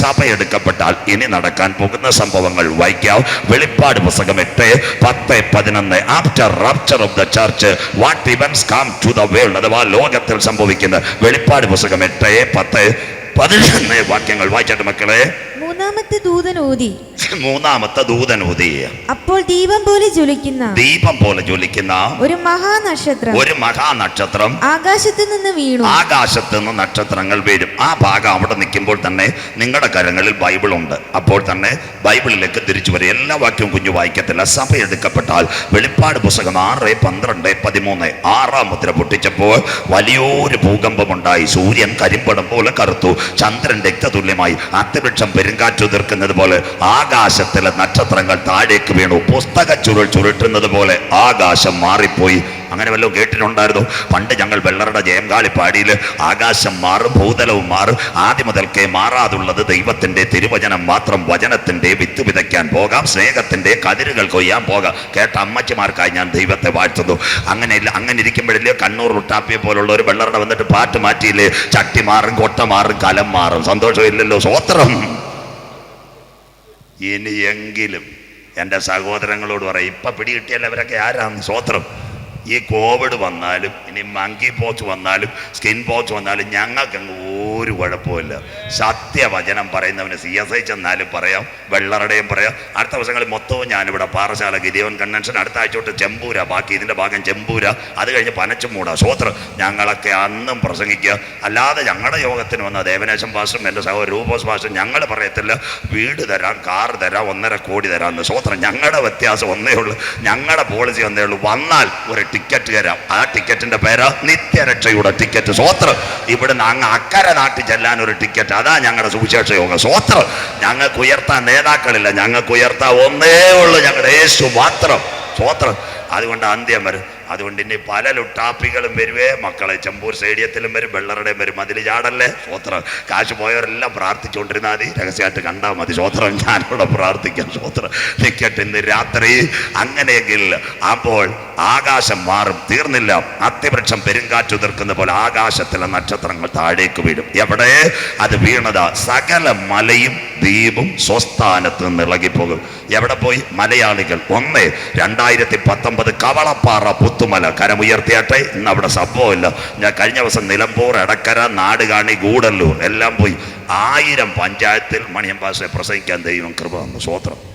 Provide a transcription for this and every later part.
സഭ എടുക്കപ്പെട്ടാൽ ഇനി നടക്കാൻ പോകുന്ന സംഭവങ്ങൾ വായിക്കാം വെളിപ്പാട് പുസ്തകം എട്ട് പത്ത് പതിനൊന്ന്. After rapture of the church what events come to the world അഥവാ ലോകത്തിൽ സംഭവിക്കുന്ന വെളിപ്പാട് പുസ്തകം എട്ട് പത്ത് പതിനൊന്ന് വാക്യങ്ങൾ വായിച്ചിട്ട് മക്കളെ. മൂന്നാമത്തെ ദൂതൻ ഊതി. മൂന്നാമത്തെ ദൂതൻ ഊതി. അപ്പോൾ ദീപം പോലെ ജ്വലിക്കുന്ന ദീപം പോലെ ജ്വലിക്കുന്ന ഒരു മഹാനക്ഷത്രം. ഒരു മഹാനക്ഷത്രം. ആകാശത്ത് നിന്ന് വീണു. ആകാശത്ത് നിന്ന് നക്ഷത്രങ്ങൾ വീഴും. ആ ഭാഗം അവിടെ നിൽക്കുമ്പോൾ തന്നെ നിങ്ങളുടെ കരങ്ങളിൽ ബൈബിൾ ഉണ്ട്. അപ്പോൾ തന്നെ ബൈബിളിലേക്ക് തിരിച്ചു വരും എല്ലാ വാക്യവും കുഞ്ഞു വായിക്കത്തില്ല. സഭ എടുക്കപ്പെട്ടാൽ വെളിപ്പാട് പുസ്തകം ആറ് പന്ത്രണ്ട് പതിമൂന്ന് ആറാം മുദ്ര പൊട്ടിച്ചപ്പോൾ വലിയൊരു ഭൂകമ്പമുണ്ടായി. സൂര്യൻ കരിമ്പടം പോലെ കറുത്തു. ചന്ദ്രൻ രക്തതുല്യമായി. അന്തരീക്ഷം പെരുങ്കാറ്റ് ഉതിർക്കുന്നത് പോലെ ആകാശത്തിലെ നക്ഷത്രങ്ങൾ താഴേക്ക് വീണു. പുസ്തക ചുരുൾ ചുരുട്ടുന്നത് പോലെ ആകാശം മാറിപ്പോയി. അങ്ങനെ വല്ലതും കേട്ടിട്ടുണ്ടായിരുന്നു? പണ്ട് ഞങ്ങൾ വെള്ളറുടെ ജയംകാളി പാടിയിൽ ആകാശം മാറും ഭൂതലവും മാറും. ആദ്യം മുതൽക്കേ മാറാതുള്ളത് ദൈവത്തിന്റെ തിരുവചനം മാത്രം വചനത്തിന്റെ വിത്ത് വിതയ്ക്കാൻ പോകാം. സ്നേഹത്തിന്റെ കതിരുകൾ കൊയ്യാൻ പോകാം. കേട്ട അമ്മച്ചിമാർക്കായി ഞാൻ ദൈവത്തെ വാഴ്ത്തുന്നു. അങ്ങനെ ഇല്ല അങ്ങനെ ഇരിക്കുമ്പോഴല്ലേ കണ്ണൂർ ഉട്ടാപ്പിയെ പോലുള്ള ഒരു വെള്ളറുടെ വന്നിട്ട് പാട്ട് മാറ്റിയില്ലേ? ചട്ടി മാറും കൊട്ട മാറും കലം മാറും. സന്തോഷമില്ലല്ലോ സ്വോത്രം ഇനിയെങ്കിലും എന്റെ സഹോദരങ്ങളോട് പറയും ഇപ്പം പിടികിട്ടിയാൽ അവരൊക്കെ ആരാണ് സ്വോത്രം ഈ കോവിഡ് വന്നാലും ഇനി മങ്കി പോച്ച് വന്നാലും സ്കിൻ പോച്ച് വന്നാലും ഞങ്ങൾക്ക് അങ്ങ് ഒരു കുഴപ്പമില്ല സത്യവചനം പറയുന്നവന് സി എസ് ഐ ചെന്നാലും പറയാം വെള്ളറുടെയും പറയാം. അടുത്ത ദിവസങ്ങളിൽ മൊത്തവും ഞാനിവിടെ പാറശാല ഗിരിയോൻ കൺവെൻഷൻ അടുത്ത ആഴ്ച തൊട്ട് ചെമ്പൂര. ബാക്കി ഇതിന്റെ ഭാഗം ചെമ്പൂര. അത് കഴിഞ്ഞ് പനച്ചുമൂട സ്വോത്രം ഞങ്ങളൊക്കെ അന്നും പ്രസംഗിക്കുക. അല്ലാതെ ഞങ്ങളുടെ യോഗത്തിന് വന്ന ദേവനേശം പാസ്റ്ററും എന്റെ സഹോദര രൂപോസ് പാസ്റ്ററും ഞങ്ങൾ പറയത്തില്ല വീട് തരാം കാർ തരാം ഒന്നര കോടി തരാം തരാമെന്ന് സ്വോത്രം ഞങ്ങളുടെ വ്യത്യാസം ഒന്നേ ഉള്ളൂ. ഞങ്ങളുടെ പോളിസി ഒന്നേ ഉള്ളൂ. വന്നാൽ ഒരു ടിക്കറ്റ് തരാം ആ ടിക്കറ്റിന്റെ പേരാ നിത്യരക്ഷയുടെ ടിക്കറ്റ് സ്വോത്രം. ഇവിടുന്ന് അങ്ങ് അക്കരെ നാട്ടിൽ ചെല്ലാൻ ഒരു ടിക്കറ്റ് അതാ ഞങ്ങളുടെ സുവിശേഷ യോഗം സ്വോത്രം. ഞങ്ങൾക്ക് ഉയർത്താൻ നേതാക്കളില്ല. ഞങ്ങൾക്ക് ഉയർത്താൻ ഒന്നേ ഉള്ളൂ ഞങ്ങളുടെ യേശു മാത്രം. സ്വോത്രം. അതുകൊണ്ട് അന്ത്യം വരും. അതുകൊണ്ട് ഇനി പല ലുട്ടാപ്പികളും വരുവേ മക്കളെ ചെമ്പൂർ സ്റ്റേഡിയത്തിലും വരും വെള്ളറുടെയും വരും. അതിൽ ചാടല്ലേ? സ്വോത്രം. കാശ് പോയവരെല്ലാം പ്രാർത്ഥിച്ചുകൊണ്ടിരുന്നാൽ മതി. രഹസ്യമായിട്ട് കണ്ടാൽ മതി. സ്വോത്രം. ഞാനിവിടെ പ്രാർത്ഥിക്കാം. സ്വോത്രം. ടിക്കറ്റ് ഇന്ന് രാത്രി അങ്ങനെയെങ്കിൽ അപ്പോൾ ആകാശം മാറും തീർന്നില്ല. അത്യവൃക്ഷം പെരുങ്കാറ്റ് ഉതിർക്കുന്ന പോലെ ആകാശത്തിലെ നക്ഷത്രങ്ങൾ താഴേക്ക് വീഴും. എവിടെ? അത് വീണത്. സകല മലയും ദ്വീപും സ്വസ്ഥാനത്ത് നിന്ന് ഇളകിപ്പോകും. എവിടെ പോയി? മലയാളികൾ. ഒന്ന് രണ്ടായിരത്തി പത്തൊമ്പത് കവളപ്പാറ പുത്തുമല. കരമുയർത്തിയാട്ടെ ഇന്ന് അവിടെ സംഭവമില്ല. ഞാൻ കഴിഞ്ഞ ദിവസം നിലമ്പൂർ എടക്കര നാടുകാണി ഗൂഡല്ലൂർ എല്ലാം പോയി. ആയിരം പഞ്ചായത്തിൽ മണിയമ്പാസെ പാസെ പ്രസംഗിക്കാൻ ദൈവം കൃപ സ്വോത്രം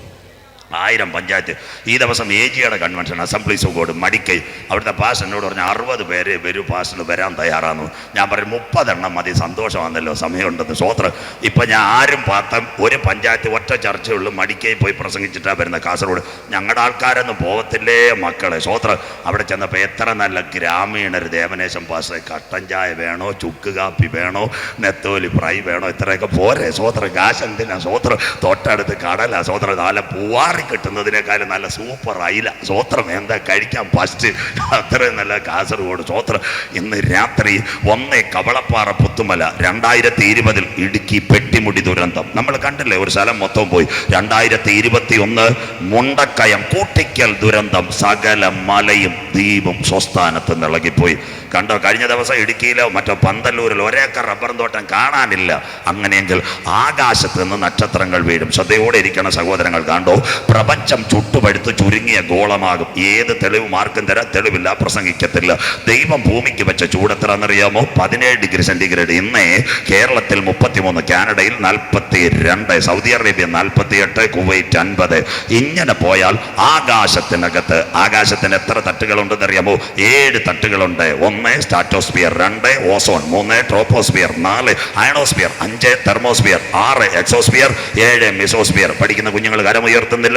ആയിരം പഞ്ചായത്ത്. ഈ ദിവസം എ ജിയുടെ കൺവെൻഷൻ അസംബ്ലി സുഖോട് മടിക്കൈ അവിടുത്തെ പാസ് എന്നോട് പറഞ്ഞ അറുപത് പേര് വരൂ പാസിന് വരാൻ തയ്യാറാണ് ഞാൻ പറയും മുപ്പതെണ്ണം മതി സന്തോഷമാണല്ലോ സമയമുണ്ടെന്ന്. സ്വോത്രം ഇപ്പം ഞാൻ ആരും പാത്തം ഒരു പഞ്ചായത്ത് ഒറ്റ ചർച്ചയുള്ളൂ മടിക്കൈ പോയി പ്രസംഗിച്ചിട്ടാണ് വരുന്നത് കാസർഗോഡ്. ഞങ്ങളുടെ ആൾക്കാരൊന്നും പോകത്തില്ലേ മക്കളെ? സ്വോത്രം അവിടെ ചെന്നപ്പോൾ എത്ര നല്ല ഗ്രാമീണർ ദേവനേശം പാസ് കട്ടൻ ചായ വേണോ ചുക്ക് കാപ്പി വേണോ നെത്തോലി ഫ്രൈ വേണോ ഇത്രയൊക്കെ പോരെ? സ്വോത്രം കാശ് എന്തിനാ? സ്വോത്രം തൊട്ടടുത്ത് കടല. സ്വോത്രം നല്ല പൂവാറി കിട്ടുന്നതിനേക്കാളും നല്ല സൂപ്പർ അയില സ്വോത്രം എന്താ കഴിക്കാൻ ഫസ്റ്റ് അത്രയും നല്ല കാസർഗോഡ് സ്വോത്രം ഇന്ന് രാത്രി ഒന്നേ കവളപ്പാറ പുത്തുമല രണ്ടായിരത്തി ഇരുപതിൽ ഇടുക്കി പെട്ടിമുടി ദുരന്തം. നമ്മൾ കണ്ടില്ലേ ഒരു സ്ഥലം മൊത്തം പോയി. രണ്ടായിരത്തി ഇരുപത്തി ഒന്ന് മുണ്ടക്കയം കൂട്ടിക്കൽ ദുരന്തം. സകല മലയും ദ്വീപും സ്വസ്ഥാനത്ത് നിളകിപ്പോയി. കണ്ടോ കഴിഞ്ഞ ദിവസം ഇടുക്കിയിലോ മറ്റോ പന്തല്ലൂരിലോ ഒരേക്കർ റബ്ബർ തോട്ടം കാണാനില്ല. അങ്ങനെയെങ്കിൽ ആകാശത്ത് നിന്ന് നക്ഷത്രങ്ങൾ വീഴും. ശ്രദ്ധയോടെ ഇരിക്കണം സഹോദരങ്ങൾ കണ്ടോ പ്രപഞ്ചം ചുട്ടുപഴുത്ത് ചുരുങ്ങിയ ഗോളമാകും. ഏത് തെളിവ് മാർക്കും തരാൻ തെളിവില്ല പ്രസംഗിക്കത്തില്ല. ദൈവം ഭൂമിക്ക് വെച്ച ചൂടെത്ര എന്നറിയാമോ പതിനേഴ് ഡിഗ്രി സെന്റിഗ്രേഡ്. ഇന്നേ കേരളത്തിൽ മുപ്പത്തിമൂന്ന് കാനഡയിൽ നാൽപ്പത്തി രണ്ട് സൗദി അറേബ്യ നാൽപ്പത്തി എട്ട് കുവൈറ്റ് അൻപത്. ഇങ്ങനെ പോയാൽ ആകാശത്തിനകത്ത് ആകാശത്തിന് എത്ര തട്ടുകളുണ്ടെന്ന് അറിയാമോ ഏഴ് തട്ടുകളുണ്ട്. ഒന്ന് സ്റ്റാറ്റോസ്ഫിയർ രണ്ട് ഓസോൺ മൂന്ന് ട്രോപ്പോസ്ഫിയർ നാല് അയണോസ്ഫിയർ അഞ്ച് തെർമോസ്ഫിയർ ആറ് എക്സോസ്ഫിയർ ഏഴ് മിസോസ്ഫിയർ. പഠിക്കുന്ന കുഞ്ഞുങ്ങൾ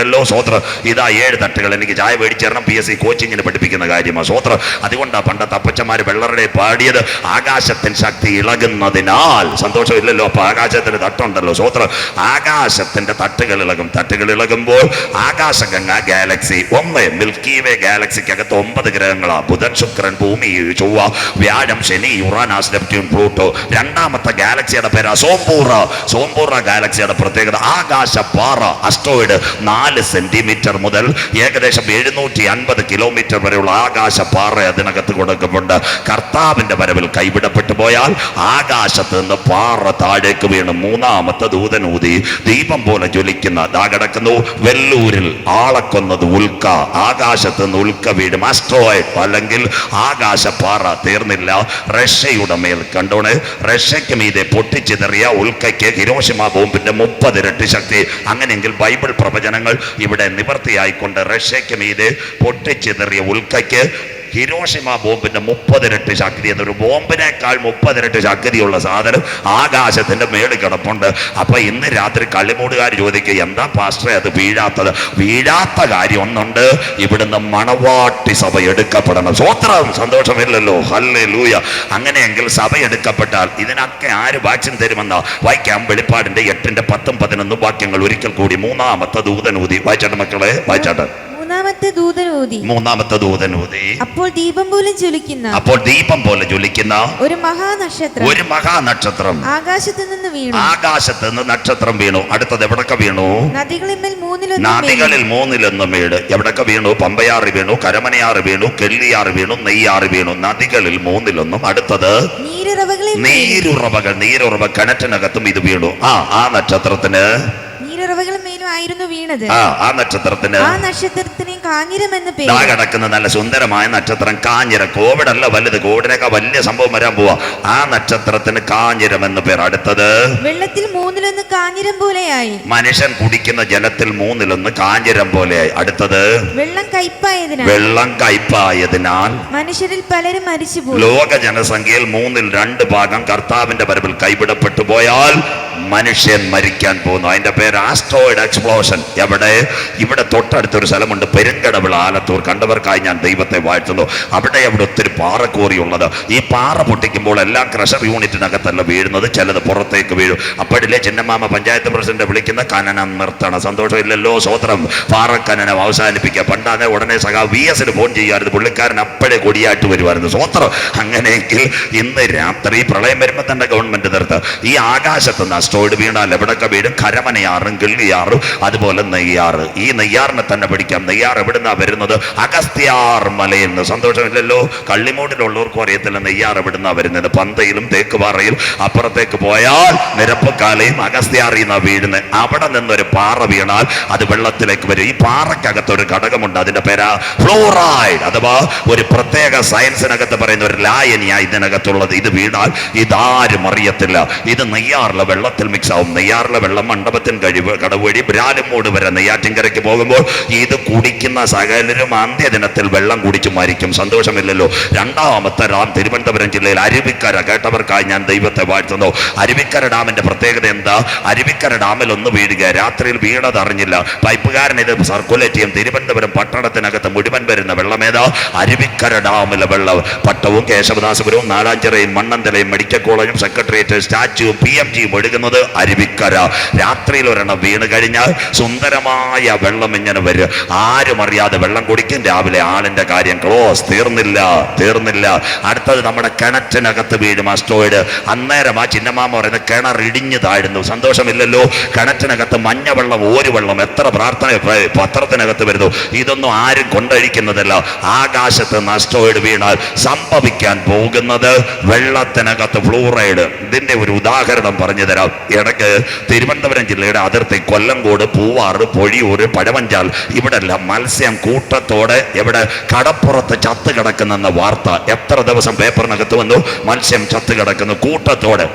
കരമുയർത്തുന്നില്ലല്ലോ സ്വോത്ര ഇതാ ഏഴ് തട്ടുകൾ. എനിക്ക് ചായ മേടിച്ചേരണം. പി എസ് സി കോച്ചിങ്ങിന് പഠിപ്പിക്കുന്ന കാര്യമാണ് സ്വോത്ര അതുകൊണ്ടാണ് പണ്ടത്തെ അപ്പച്ചന്മാർ വെള്ളറുടെ പാടിയത് ആകാശത്തിൻ ശക്തി ഇളകുന്നതിനാൽ. സന്തോഷമില്ലല്ലോ അപ്പൊ ആകാശത്തിന് തട്ടുണ്ടല്ലോ സ്വോത്ര ആകാശത്തിന്റെ തട്ടുകൾ ഇളകും. തട്ടുകൾ ഇളകുമ്പോൾ ആകാശഗംഗ ഗാലക്സി. ഒന്ന് മിൽക്കി വേ ഗാലക്സിക്കകത്ത് ഒമ്പത് ഗ്രഹങ്ങളാണ് ബുധൻ ശുക്രൻ ഭൂമി ചൊവ്വ വ്യാഴം ശനി യുറാനാസ് നെപ്റ്റ്യൂൺ പ്ലൂട്ടോ. രണ്ടാമത്തെ ഗാലക്സിയുടെ പേരാ സോംപൂർ സോംപൂർ ഗാലക്സിയുടെ പ്രത്യേകത ആകാശ പാറ അസ്ട്രോയിഡ് നാല് നാല് സെന്റിമീറ്റർ മുതൽ ഏകദേശം എഴുന്നൂറ്റി അൻപത് കിലോമീറ്റർ വരെയുള്ള ആകാശ പാറ അതിനകത്ത് കൊടുക്കുന്നുണ്ട് കർത്താവിന്റെ വരവിൽ കൈവിടപ്പെട്ടു പോയാൽ ആകാശത്ത് നിന്ന് പാറ താഴേക്ക് വീണ് മൂന്നാമത്തെ ദൂതനൂതി ദീപം പോലെ ജ്വലിക്കുന്ന ദാ കിടക്കുന്നു. വെല്ലൂരിൽ ആളക്കൊന്നത് ഉൽക്ക. ആകാശത്ത് നിന്ന് ഉൽക്ക വീഴും ആസ്ട്രോയിഡ് അല്ലെങ്കിൽ ആകാശപ്പാറ തീർന്നില്ല. റഷ്യയുടെ മേൽ കണ്ടോണ്. റഷ്യക്ക് മീതെ പൊട്ടിച്ചിതറിയ ഉൽക്കയ്ക്ക് ഹിരോഷിമ ബോംബിന്റെ മുപ്പത് ഇരട്ടി ശക്തി. അങ്ങനെയെങ്കിൽ ബൈബിൾ പ്രവചനങ്ങൾ ഇവിടെ നിവർത്തിയായിക്കൊണ്ട് റഷ്യക്ക് മീതെ പൊട്ടിച്ചിതറിയ ഉൽക്കയ്ക്ക് ഹിരോഷിമ ബോംബിന്റെ മുപ്പതിരട്ട് ശക്തി എന്നൊരു ബോംബിനേക്കാൾ മുപ്പതിരട്ട് ശക്തിയുള്ള സാധനം ആകാശത്തിന്റെ മേളിൽ കിടപ്പുണ്ട്. അപ്പൊ ഇന്ന് രാത്രി കള്ളിമൂടുകാർ ചോദിക്കുക എന്താ പാസ്റ്ററെ അത് വീഴാത്തത്? വീഴാത്ത കാര്യം ഒന്നുണ്ട്. ഇവിടുന്ന് മണവാട്ടി സഭ എടുക്കപ്പെടണം. സ്വത്രം സന്തോഷമില്ലല്ലോ. ഹല്ലേ ലൂയ അങ്ങനെയെങ്കിൽ സഭ എടുക്കപ്പെട്ടാൽ ഇതിനൊക്കെ ആര് വാക്സിൻ തരുമെന്ന? വായിക്കാം വെളിപ്പാടിന്റെ എട്ടിന്റെ പത്തും പതിനൊന്നും വാക്യങ്ങൾ. ഒരിക്കൽ കൂടി മൂന്നാമത്തെ ദൂതനൂതി. വായിച്ചാട്ടെ മക്കളെ? വായിച്ചാട്ടെ. മൂന്നാമത്തെ ദൂതനൂതി. മൂന്നാമത്തെ ദൂതൻ ഊതി അപ്പോൾ ദീപം പോലെ ജ്വലിക്കുന്ന അപ്പോൾ ദീപം പോലെ ജ്വലിക്കുന്ന ഒരു മഹാനക്ഷത്രം. ഒരു മഹാനക്ഷത്രം. ആകാശത്ത് നിന്ന് വീണു. ആകാശത്ത് നിന്ന് നക്ഷത്രം വീണു. അടുത്തത് എവിടൊക്കെ വീണു? നദികളിൽ മൂന്നിലൊന്ന് നദികളിൽ മൂന്നിലൊന്ന് വീട് എവിടൊക്കെ വീണു? പമ്പയാറ് വീണു കരമനയാറ് വീണു കെള്ളിയാറ് വീണു നെയ്യാറ് വീണു. നദികളിൽ മൂന്നിലൊന്നും. അടുത്തത്? നീരുറവകൾ നീരുറവ കിണറ്റിനകത്തും ഇത് വീണു. ആ ആ നക്ഷത്രത്തിന്? നീരുറവകളും മേലും ആയിരുന്നു വീണത്. ആ ആ നക്ഷത്രത്തിന് ആ നക്ഷത്രത്തിന് കാഞ്ഞിരം എന്ന് പേര് കിടക്കുന്ന നല്ല സുന്ദരമായ നക്ഷത്രം കാഞ്ഞിര. അല്ല വലുത് കോവിഡിനൊക്കെ വലിയ സംഭവം വരാൻ പോവാ. ആ നക്ഷത്രത്തിന് കാഞ്ഞിരം എന്ന് പേര്. അടുത്തത്. വെള്ളത്തിൽ മൂന്നിലൊന്ന് കാഞ്ഞിരം പോലെയായി. മനുഷ്യൻ കുടിക്കുന്ന ജലത്തിൽ മൂന്നിലൊന്ന് കാഞ്ഞിരം പോലെയായി. അടുത്തത്. വെള്ളം കയ്പായതിനാൽ. വെള്ളം കയ്പായതിനാൽ മനുഷ്യരിൽ പലരും മരിച്ചു മരിച്ചുപോയി. ലോക ജനസംഖ്യയിൽ മൂന്നിൽ രണ്ട് ഭാഗം കർത്താവിന്റെ വരവിൽ കൈവിടപ്പെട്ടു പോയാൽ മനുഷ്യൻ മരിക്കാൻ പോകുന്നു. അതിന്റെ പേര് ആസ്ട്രോയിഡ്. എക്സ്പ്ലോഷൻ. എവിടെ? ഇവിടെ തൊട്ടടുത്തൊരു സ്ഥലമുണ്ട്. പെരുങ്കടവിള ആലത്തൂർ. കണ്ടവർക്കായി ഞാൻ ദൈവത്തെ വാഴ്ത്തുന്നു. അവിടെ അവിടെ ഒത്തിരി പാറക്കോറിയുള്ളത്. ഈ പാറ പൊട്ടിക്കുമ്പോൾ എല്ലാം ക്രഷർ യൂണിറ്റിനകത്തല്ല വീഴുന്നത്. ചിലത് പുറത്തേക്ക് വീഴും. അപ്പോഴില്ലേ ചിന്നമാമ പഞ്ചായത്ത് പ്രസിഡന്റ് വിളിക്കുന്ന കനനം നിർത്തണം. സന്തോഷമില്ലല്ലോ സ്വോത്രം കനനം അവസാനിപ്പിക്കുക. പണ്ടാതെ ഉടനെ സഖാ വി എസിന് ഫോൺ ചെയ്യാറുണ്ട് പുള്ളിക്കാരൻ അപ്പോഴേ കൊടിയായിട്ട് വരുമായിരുന്നു. സ്വോത്രം അങ്ങനെയെങ്കിൽ ഇന്ന് രാത്രി പ്രളയം വരുമ്പോൾ തന്നെ ഗവൺമെന്റ് നിർത്തുക ഈ ആകാശത്ത് നിന്ന് അസ്റ്റോയിഡ് വീണാൽ എവിടൊക്കെ വീഴും? കരമനയാറും കിള്ളിയാറും അതുപോലെ നെയ്യാറ് ഈ നെയ്യാറിനെ തന്നെ പിടിക്കാം. നെയ്യാർ എവിടുന്നാ വരുന്നത്? അഗസ്ത്യാർ മലയിൽ നിന്ന് സന്തോഷമില്ലല്ലോ? കള്ളിമൂടിലുള്ളവർക്കും അറിയത്തില്ല നെയ്യാർ എവിടുന്നാ വരുന്നത്. പന്തയിലും തേക്കുപാറയിൽ അപ്പുറത്തേക്ക് പോയാൽ നിരപ്പക്കാലയും അഗസ്ത്യാറിന്നാ വീഴുന്നത് അവിടെ നിന്നൊരു പാറ വീണാൽ അത് വെള്ളത്തിലേക്ക് വരും. ഈ പാറക്കകത്ത് ഒരു ഘടകമുണ്ട്. അതിന്റെ പേരാ ഫ്ലോറൈഡ് അഥവാ ഒരു പ്രത്യേക സയൻസിനകത്ത് പറയുന്ന ഒരു ലായനിയാ ഇതിനകത്തുള്ളത്. ഇത് വീണാൽ ഇതാരും അറിയത്തില്ല. ഇത് നെയ്യാറിലെ വെള്ളത്തിൽ മിക്സ് ആവും. നെയ്യാറിലെ വെള്ളം മണ്ഡപത്തിൽ കഴിവ് കടവ് വഴി ബ്രാലുമൂട് വരെ നെയ്യാറ്റിൻകരയ്ക്ക് പോകുമ്പോൾ ഇത് കുടിക്കുന്ന സകലരും അന്ത്യദിനത്തിൽ വെള്ളം കുടിച്ചു മരിക്കും. സന്തോഷമില്ലല്ലോ. രണ്ടാമത്തെ ഡാം തിരുവനന്തപുരം ജില്ലയിൽ അരുവിക്കര. കേട്ടവർക്കായി ഞാൻ ദൈവത്തെ വാഴ്ത്തുന്നു. അരുവിക്കര ഡാമിന്റെ പ്രത്യേകത എന്താ? അരുവിക്കര ഡാമിൽ ഒന്ന് വീഴുക. രാത്രിയിൽ വീണത് അറിഞ്ഞില്ല. പൈപ്പുകാരൻ ഇത് സർക്കുലേറ്റ് ചെയ്യും തിരുവനന്തപുരം പട്ടണത്തിനകത്ത് മുഴുവൻ വരുന്ന വെള്ളമേതാ അരുവിക്കര ഡാമിലെ വെള്ളം. പട്ടവും കേശവദാസപുരവും നാലാഞ്ചിറയും മണ്ണന്തലയും മെഡിക്കൽ കോളേജും സെക്രട്ടേറിയറ്റ് സ്റ്റാച്യു പി എം ജിയും ഒഴുകുന്നത് അരുവിക്കര. രാത്രിയിൽ ഒരെണ്ണം വീണ് കഴിഞ്ഞാൽ സുന്ദരമായ വെള്ളം ഇങ്ങനെ വരും. ആരും അറിയാതെ വെള്ളം കുടിക്കും. രാവിലെ ആളിന്റെ കാര്യം ക്ലോസ് തീർന്നില്ല തീർന്നില്ല. അടുത്തത് നമ്മുടെ കിണറ്റിനകത്ത് വീഴും അസ്റ്റോയിഡ് അന്നേരം ആ ചിന്നമാമ പറയുന്നത് കിണർ ഇടിഞ്ഞു താഴുന്നു. സന്തോഷമില്ലല്ലോ. കിണറ്റിനകത്ത് മഞ്ഞ വെള്ളം ഒരു വെള്ളം. എത്ര പ്രാർത്ഥന പത്രത്തിനകത്ത് വരുന്നു. ഇതൊന്നും ആരും കൊണ്ടഴിക്കുന്നതല്ല. ആകാശത്ത് നഷ്ടോയിഡ് വീണാൽ സംഭവിക്കാൻ പോകുന്നത് വെള്ളത്തിനകത്ത് ഫ്ലൂറൈഡ് ഇതിന്റെ ഒരു ഉദാഹരണം പറഞ്ഞു തരാം. ഇടയ്ക്ക് തിരുവനന്തപുരം ജില്ലയുടെ അതിർത്തി കൊല്ലങ്കോട് പൂവാറ് പൊഴിയൂർ പഴവഞ്ചാൽ. ഇവിടെ എല്ലാം മത്സ്യം കൂട്ടത്തോടെ എവിടെ കടപ്പുറത്ത് ചത്തു കിടക്കുന്നെന്ന വാർത്ത എത്ര ദിവസം പേപ്പറിനകത്ത് വന്നു? മത്സ്യം ചത്തു കിടക്കുന്നു കൂട്ടത്തോടെ.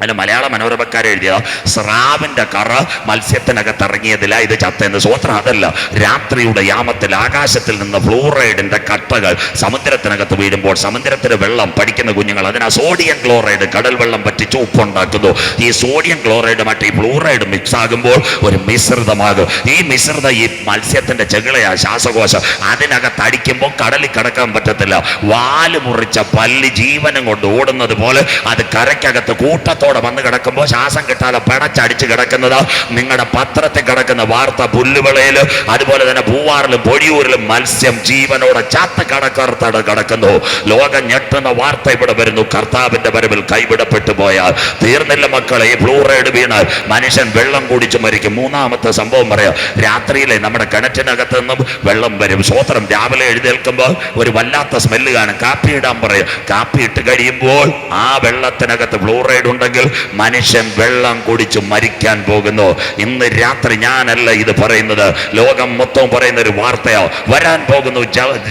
അതിന് മലയാള മനോരമക്കാരെ എഴുതിയ സ്രാവിന്റെ കറ മത്സ്യത്തിനകത്ത് ഇറങ്ങിയതില്ല ഇത് ചത്തെന്ന്. സ്വോത്രം അതല്ല രാത്രിയുടെ യാമത്തിൽ ആകാശത്തിൽ നിന്ന് ഫ്ലൂറൈഡിന്റെ കട്ടകൾ സമുദ്രത്തിനകത്ത് വീഴുമ്പോൾ സമുദ്രത്തിന് വെള്ളം പഠിക്കുന്ന കുഞ്ഞുങ്ങൾ അതിനാ സോഡിയം ക്ലോറൈഡ് കടൽ വെള്ളം പറ്റിച്ച് ഉപ്പുണ്ടാക്കുന്നു ഈ സോഡിയം ക്ലോറൈഡുമായിട്ട് ഈ ഫ്ലൂറൈഡ് മിക്സ് ആകുമ്പോൾ ഒരു മിശ്രിതമാകും. ഈ മിശ്രിത ഈ മത്സ്യത്തിന്റെ ചെകിളയാ ശ്വാസകോശം. അതിനകത്ത് അടിക്കുമ്പോൾ കടലിൽ കിടക്കാൻ പറ്റത്തില്ല. വാൽ മുറിച്ച പല്ല് ജീവനം കൊണ്ട് ഓടുന്നത് പോലെ അത് കരയ്ക്കകത്ത് കൂട്ടത്തോടെ രോഗത്തോടെ വന്ന് കിടക്കുമ്പോൾ ശ്വാസം കിട്ടാതെ പിണച്ചടിച്ച് കിടക്കുന്നത് നിങ്ങളുടെ പത്രത്തിൽ കിടക്കുന്ന വാർത്ത പുല്ലുവിളയിൽ അതുപോലെ തന്നെ പൂവാറിലും പൊഴിയൂരിലും മത്സ്യം ജീവനോടെ ചാത്ത കടക്കർത്തട കിടക്കുന്നു. ലോകം ഞെട്ടുന്ന വാർത്ത ഇവിടെ വരുന്നു. കർത്താവിന്റെ വരവിൽ കൈവിടപ്പെട്ടു പോയാൽ തീർന്നില്ല മക്കളെ ഈ ഫ്ലൂറൈഡ് വീണാൽ മനുഷ്യൻ വെള്ളം കുടിച്ച് മരിക്കും. മൂന്നാമത്തെ സംഭവം പറയാം. രാത്രിയിലെ നമ്മുടെ കിണറ്റിനകത്ത് നിന്നും വെള്ളം വരും. സ്വോത്രം രാവിലെ എഴുന്നേൽക്കുമ്പോൾ ഒരു വല്ലാത്ത സ്മെല്ല് കാണും. കാപ്പി ഇടാൻ പറയും. കാപ്പി ഇട്ട് കഴിയുമ്പോൾ ആ വെള്ളത്തിനകത്ത് ഫ്ലൂറൈഡ് ഉണ്ടെങ്കിൽ മനുഷ്യൻ വെള്ളം കുടിച്ച് മരിക്കാൻ പോകുന്നു. ഇന്ന് രാത്രി ഞാനല്ല ഇത് പറയുന്നത്. ലോകം മൊത്തം പറയുന്ന ഒരു വാർത്തയോ. വരാൻ പോകുന്നു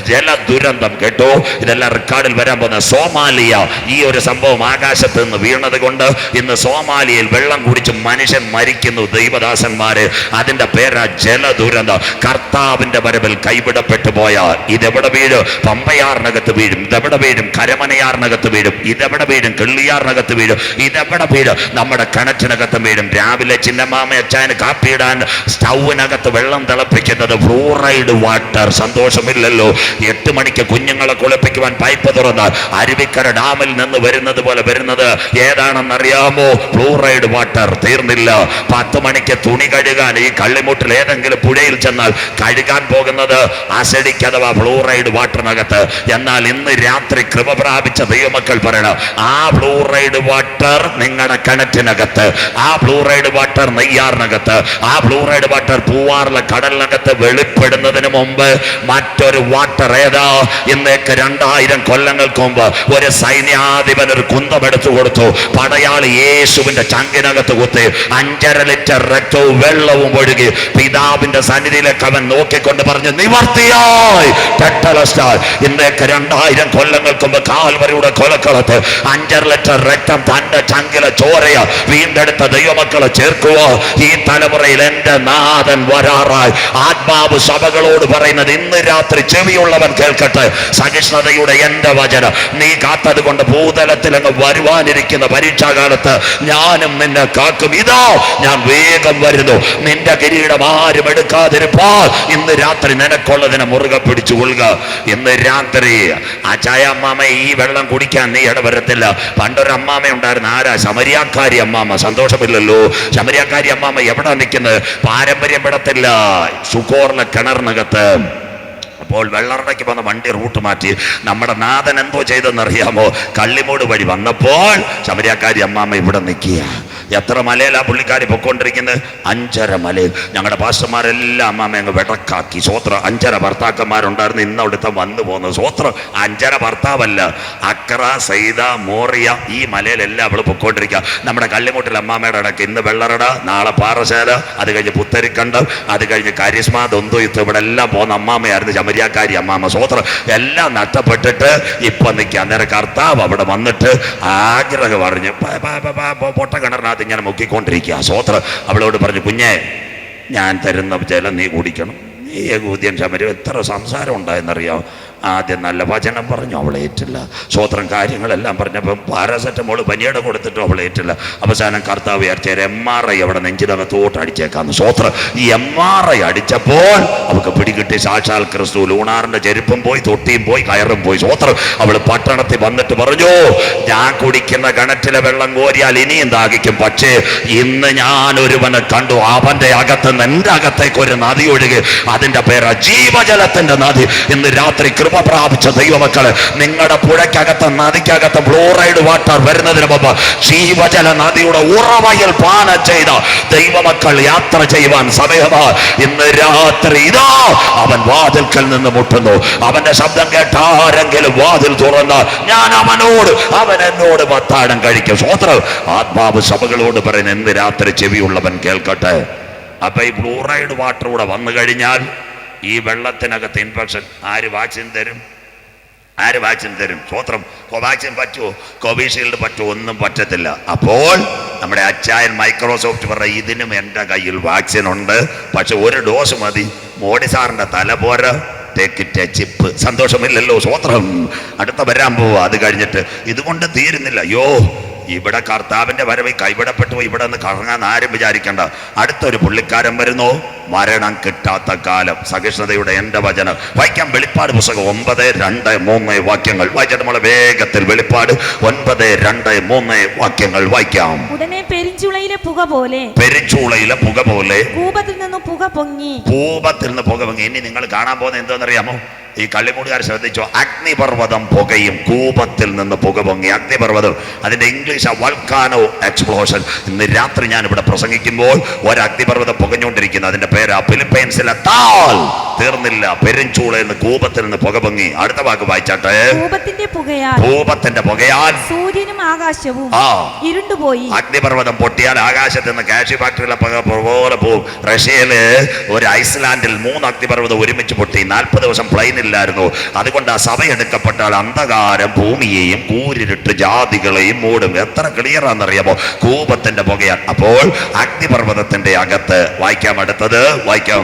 ജല ദുരന്തം കേട്ടോ? ഇതെല്ലാം റെക്കോർഡിൽ വരാൻ പോകുന്ന സോമാലിയ. ഈ ഒരു സംഭവം ആകാശത്ത് നിന്ന് വീണത് കൊണ്ട് ഇന്ന് സോമാലിയയിൽ വെള്ളം കുടിച്ച് മനുഷ്യൻ മരിക്കുന്നു ദൈവദാസന്മാര്. അതിന്റെ പേരാ ജല ദുരന്തം കർത്താവിന്റെ വരവിൽ കൈവിടപ്പെട്ടു പോയാൽ ഇതെവിടെ വീഴും? പമ്പയാറിനകത്ത് വീഴും. ഇതെവിടെ വീഴും? കരമനയാറിനകത്ത് വീഴും. ഇതെവിടെ വീഴും? കിള്ളിയാറിനകത്ത് വീഴും. ഇതെവിടെ വീഴും നമ്മുടെ കിണറ്റിനകത്ത് വീഴും. രാവിലെ ചിന്നമാമ അച്ചായന് കാപ്പിയിടാൻ സ്റ്റൗവിനകത്ത് വെള്ളം തിളപ്പിക്കുന്നത് ഫ്ലൂറൈഡ് വാട്ടർ സന്തോഷമില്ലല്ലോ. എട്ട് മണിക്ക് കുഞ്ഞുങ്ങളെ കുളിപ്പിക്കുവാൻ പൈപ്പ് തുറന്ന് അരുവിക്കര ഡാമിൽ നിന്ന് വരുന്നത് പോലെ വരുന്നത് ഏതാണെന്നറിയാമോ? ഫ്ലൂറൈഡ് വാട്ടർ തീർന്നില്ല. പത്ത് മണിക്ക് തുണി കഴുകാൻ ഈ കള്ളിമുട്ടിൽ ഏതെങ്കിലും പുഴയിൽ ചെന്നാൽ കഴുകാൻ പോകുന്നത് അസഡിക് അഥവാ ഫ്ലൂറൈഡ് വാട്ടറിനകത്ത് എന്നാൽ ഇന്ന് രാത്രി കൃപ പ്രാപിച്ച ദൈവമക്കൾ പറയണം. ആ ഫ്ലൂറൈഡ് വാട്ടർ നിങ്ങളുടെ കിണറ്റിനകത്ത് ആ ഫ്ലൂറൈഡ് വാട്ടർ നെയ്യാറിനകത്ത് ആ ഫ്ലൂറൈഡ് വാട്ടർ പൂവാറിലെ കടലിനകത്ത് വെളിപ്പെടുന്നതിന് മുമ്പ് മറ്റൊരു വാട്ടർ ഏതാ? ഇന്നേക്ക് രണ്ടായിരം കൊല്ലങ്ങൾക്ക് മുമ്പ് ഒരു സൈന്യാധിപൻ ഒരു കുന്തം എടുത്തു കൊടുത്തു. പടയാളി യേശുവിന്റെ ചങ്കിനകത്ത് കുത്തി അഞ്ചര ലിറ്റർ രക്തവും വെള്ളവും ഒഴുകി പിതാവിന്റെ സന്നിധിയിലേക്ക് അവൻ നോക്കിക്കൊണ്ട് പറഞ്ഞു നിവർത്തിയായി ഇന്നേക്ക് രണ്ടായിരം കൊല്ലങ്ങൾക്ക് മുമ്പ് കാൽവരിയുടെ കൊലക്കളത്ത് അഞ്ചര ലിറ്റർ രക്തം തന്റെ ചങ്കിലെ ചോരയ വീണ്ടെടുത്ത ദൈവമക്കളെ ചേർക്കുക ഈ തലമുറയിൽ എന്റെ നാഥൻ വരാറായി. ആത്മാവ് സഭകളോട് പറയുന്നത് ഇന്ന് രാത്രി ചെവിയുള്ളവൻ കേൾക്കട്ടെ. സഹിഷ്ണുതയുടെ എന്റെ വചനം. നീ കാത്തത് കൊണ്ട് ഭൂതലത്തിൽ അങ്ങ് വരുവാനിരിക്കുന്ന പരീക്ഷാകാലത്ത് ഞാനും നിന്നെ കാക്കും. ഇതാ ഞാൻ വേഗം വരുന്നു. നിന്റെ കിരീടം ആരും എടുക്കാതിരുപ്പാൽ ഇന്ന് രാത്രി നിനക്കുള്ളതിനെ മുറുകെ പിടിച്ചു കൊള്ളുക ഇന്ന് രാത്രി ആ ചായ അമ്മാമ ഈ വെള്ളം കുടിക്കാൻ നീ ഇടവരത്തില്ല. പണ്ടൊരു അമ്മാമ ഉണ്ടായിരുന്നു. ആരാ ശമരിയാക്കാരി അമ്മാമ്മ സന്തോഷമില്ലല്ലോ. സമരിയാക്കാരി അമ്മാമ്മ എവിടെ നിൽക്കുന്നത് പാരമ്പര്യം വിടത്തില്ല സുക്കോറിലെ കിണറിനകത്ത്. അപ്പോൾ വെള്ളറടയ്ക്ക് വന്ന വണ്ടി റൂട്ട് മാറ്റി നമ്മുടെ നാഥൻ എന്തോ ചെയ്തെന്നറിയാമോ? കള്ളിമൂട് വഴി വന്നപ്പോൾ ശബരിയാക്കാരി അമ്മാമ്മ ഇവിടെ നിൽക്കുക. എത്ര മലയിലാ പുള്ളിക്കാരി പൊക്കോണ്ടിരിക്കുന്നത് അഞ്ചര മലയിൽ. ഞങ്ങളുടെ പാസ്റ്റർമാരെല്ലാം അമ്മാമ്മ അങ്ങ് വിടക്കാക്കി. സ്വോത്ര അഞ്ചര ഭർത്താക്കന്മാരുണ്ടായിരുന്നു. ഇന്ന് അവിടുത്തെ വന്നു പോകുന്നത് സ്വോത്ര അഞ്ചര ഭർത്താവല്ല. അക്ര സൈത മോറിയ ഈ മലയിലെല്ലാം അവൾ പൊക്കോണ്ടിരിക്കുക നമ്മുടെ കള്ളിമൂട്ടിൽ അമ്മാമ്മയുടെ ഇടയ്ക്ക് ഇന്ന് വെള്ളറട നാളെ പാറശാല അത് കഴിഞ്ഞ് പുത്തരിക്കണ്ടം അത് കഴിഞ്ഞ് കരിസ്മ യുദ്ധം ഇവിടെ എല്ലാം പോകുന്ന അമ്മാമ്മയായിരുന്നു ചമരിയാക്കാരി അമ്മാമ്മ സോത്ര എല്ലാം നഷ്ടപ്പെട്ടിട്ട് ഇപ്പൊ നിൽക്കുക അന്നേരം കർത്താവ് അവിടെ വന്നിട്ട് ആഗ്രഹം പറഞ്ഞു പൊട്ട കിണറിനകത്ത് ഇങ്ങനെ മുക്കിക്കൊണ്ടിരിക്കുക. സോത്ര അവളോട് പറഞ്ഞു കുഞ്ഞേ ഞാൻ തരുന്ന ജലം നീ കുടിക്കണം. നീ യഹൂദ്യൻ ശമരം എത്ര സംസാരം ഉണ്ടായെന്നറിയാം ആദ്യം നല്ല വചനം പറഞ്ഞു അവളേറ്റില്ല സ്വോത്രം കാര്യങ്ങളെല്ലാം പറഞ്ഞപ്പം പാരാസെറ്റമോൾ പനിയുടെ കൊടുത്തിട്ടും അവളേറ്റില്ല അവസാനം കർത്താവ് വിചാരിച്ച എം ആർ ഐ അവിടെ നെഞ്ചിനകത്തോട്ട് അടിച്ചേക്കാന്ന്. സ്വോത്രം ഈ എം ആർ ഐ അടിച്ചപ്പോൾ അവൾക്ക് പിടികിട്ടി. സാക്ഷാൽ ക്രിസ്തു ലൂണാറിന്റെ ചെരുപ്പും പോയി തൊട്ടിയും പോയി കയറും പോയി. സ്വോത്രം അവൾ പട്ടണത്തിൽ വന്നിട്ട് പറഞ്ഞു ഞാൻ കുടിക്കുന്ന കിണറ്റിലെ വെള്ളം കോരിയാൽ ഇനിയും ദാഹിക്കും. പക്ഷേ ഇന്ന് ഞാൻ ഒരുവനെ കണ്ടു. അവന്റെ അകത്ത് നിന്ന് എന്റെ അകത്തേക്ക് ഒരു നദി ഒഴുകി. അതിന്റെ പേരാ ജീവജലത്തിന്റെ നദി. ഇന്ന് രാത്രി കൃപ പ്രാപിച്ച ദൈവമക്കൾ നിങ്ങളുടെ പുഴയ്ക്കകത്ത് നദിക്കകത്ത് ഫ്ലോറൈഡ് വാട്ടർ വരുന്നതിന് മുമ്പ് ജീവജല നദിയുടെ ഉറവയിൽ പാനം ചെയ്ത ദൈവമക്കൾ യാത്ര ചെയ്യുവാൻ സമയമാ. ഇന്ന് രാത്രി ഇതാ അവൻ വാതിൽക്കൽ നിന്ന് മുട്ടുന്നു. അവന്റെ ശബ്ദം കേട്ട ആരെങ്കിലും വാതിൽ തുറന്ന ഞാൻ അവനോട് അവൻ എന്നോട് മത്താടം കഴിക്കും. സ്വത്രം ആത്മാവ് സഭകളോട് പറയുന്ന ഇന്ന് രാത്രി ചെവിയുള്ളവൻ കേൾക്കട്ടെ. അപ്പൊ ഈ ഫ്ലൂറൈഡ് വാട്ടർ കൂടെ വന്നു കഴിഞ്ഞാൽ ഈ വെള്ളത്തിനകത്ത് ഇൻഫെക്ഷൻ ആര് വാക്സിൻ തരും? ആര് വാക്സിൻ തരും? സ്വോത്രം കോവാക്സിൻ പറ്റുമോ കോവിഷീൽഡ് പറ്റുമോ ഒന്നും പറ്റത്തില്ല. അപ്പോൾ നമ്മുടെ അച്ചായൻ മൈക്രോസോഫ്റ്റ് പറഞ്ഞ ഇതിനും എന്റെ കയ്യിൽ വാക്സിൻ ഉണ്ട്. പക്ഷെ ഒരു ഡോസ് മതി. മോഡി സാറിന്റെ തല പോര. തേക്കിറ്റ ചിപ്പ് സന്തോഷമില്ലല്ലോ സ്വോത്രം അടുത്ത വരാൻ പോവുക അത് കഴിഞ്ഞിട്ട്. ഇതുകൊണ്ട് തീരുന്നില്ല. അയ്യോ ഇവിടെ കർത്താവിന്റെ വരവ് കൈവിടപ്പെട്ടു ഇവിടെ നിന്ന് കറങ്ങാൻ ആരും വിചാരിക്കണ്ട. അടുത്തൊരു പുള്ളിക്കാരൻ വരുന്നു മരണം കിട്ടാത്ത കാലം. സഹിഷ്ണുതയുടെ എന്റെ വചനം. വായിക്കാം വെളിപ്പാട് പുസ്തകം ഒമ്പത് രണ്ട് മൂന്ന് വാക്യങ്ങൾ. വായിച്ചിട്ട് നമ്മളെ വേഗത്തിൽ വെളിപ്പാട്. ഒൻപത് രണ്ട് മൂന്ന് വാക്യങ്ങൾ വായിക്കാം. ഉടനെ പെരിഞ്ചുളയിലെ പുക പോലെ പെരിഞ്ചുളയിലെ പുക പോലെ കൂപത്തിൽ നിന്ന് പുക പൊങ്ങി. കൂപത്തിൽ നിന്ന് പുക പൊങ്ങി. ഇനി നിങ്ങൾ കാണാൻ പോകുന്ന എന്താണെന്നറിയാമോ? ഈ കള്ളിമൂടുകാർ ശ്രദ്ധിച്ചോ? അഗ്നിപർവതം പുകയും കൂപത്തിൽ നിന്ന് പുക പൊങ്ങി. അഗ്നിപർവതം അതിന്റെ ഇംഗ്ലീഷ് വൾക്കാനോ എക്സ്പ്ലോഷൻ ഇന്ന് രാത്രി ഞാൻ ഇവിടെ പ്രസംഗിക്കുമ്പോൾ ഒരു അഗ്നിപർവതം പുകഞ്ഞുകൊണ്ടിരിക്കുന്നു. അതിന്റെ പേര് ഫിലിപ്പൈൻസിലെ താൽ തീർന്നില്ല. പെരുംചൂളിൽ നിന്ന് കൂപത്തിൽ നിന്ന് പുക പൊങ്ങി. അടുത്ത വാക്ക് വായിച്ചാട്ടെ. കൂപത്തിന്റെ പുകയാൽ കൂപത്തിന്റെ പുകയാൽ സൂര്യനും ആകാശവും ഇരുണ്ടുപോയി. അഗ്നിപർവതം പൊട്ടിയാൽ ആകാശത്ത് നിന്ന് കാഷി ഫാക്ടറിയിലെ പക പോലെ പോവും. റഷ്യയിൽ ഒരു ഐസ്ലാൻഡിൽ മൂന്ന് അഗ്നിപർവതം ഒരുമിച്ച് പൊട്ടി നാൽപ്പത് ദിവസം പ്ലെയിൻ ഇല്ലായിരുന്നു. അതുകൊണ്ട് ആ സഭ എടുക്കപ്പെട്ടാൽ അന്ധകാരം ഭൂമിയെയും കൂരിരുട്ട് ജാതികളെയും മൂടും. എത്ര ക്ലിയർ ആണെന്നറിയാമോ? കൂപത്തിന്റെ പുകയാണ്. അപ്പോൾ അഗ്നിപർവതത്തിന്റെ അകത്ത് വായിക്കാം അടുത്തത്. വായിക്കാം.